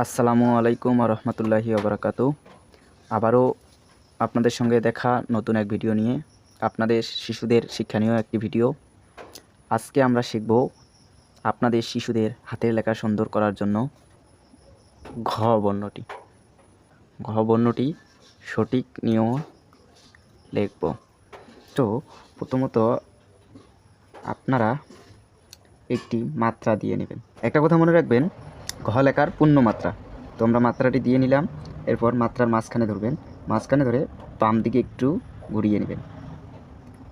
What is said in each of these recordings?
আসসালামু আলাইকুম রহমতুল্লাহি ওবরাকাত আবারও আপনাদের সঙ্গে দেখা নতুন এক ভিডিও নিয়ে, আপনাদের শিশুদের শিক্ষণীয় একটি ভিডিও। আজকে আমরা শিখব আপনাদের শিশুদের হাতের লেখা সুন্দর করার জন্য ঘ বর্ণটি। ঘ বর্ণটি সঠিক নিয়ম লিখব। তো প্রথমত আপনারা একটি মাত্রা দিয়ে নেবেন। একটা কথা মনে রাখবেন ঘ লেখার পূর্ণ মাত্রা তো আমরা মাত্রাটি দিয়ে নিলাম, এরপর মাত্রার মাঝখানে ধরবেন। মাঝখানে ধরে বাম দিকে একটু ঘুরিয়ে নেবেন।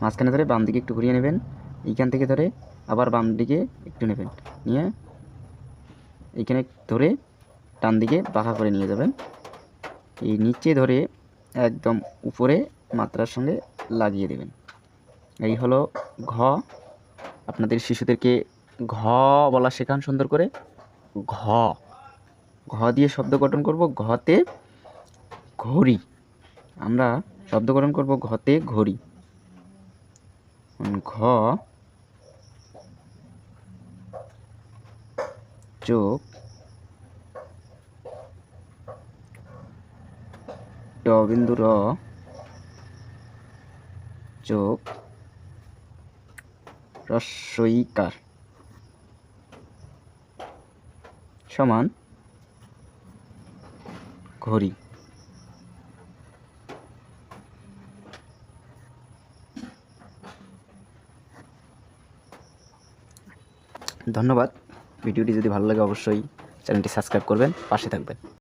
মাঝখানে ধরে বাম দিকে একটু ঘুরিয়ে নেবেন। এইখান থেকে ধরে আবার বাম দিকে একটু নেবেন। নিয়ে এইখানে ধরে ডান দিকে বাঁকা করে নিয়ে যাবেন। এই নিচে ধরে একদম উপরে মাত্রার সঙ্গে লাগিয়ে দেবেন। এই হলো ঘ। আপনাদের শিশুদেরকে ঘ বলা শেখান সুন্দর করে। ঘ। ঘ দিয়ে শব্দ গঠন করব ঘতে ঘড়ি। আমরা শব্দ গঠন করব ঘতে ঘড়ি। ঘ চোখ বিন্দু র চোখ রস্বইকার। সমান ঘড়ি। ধন্যবাদ। ভিডিওটি যদি ভালো লাগে অবশ্যই চ্যানেলটি সাবস্ক্রাইব করবেন পাশে থাকবেন।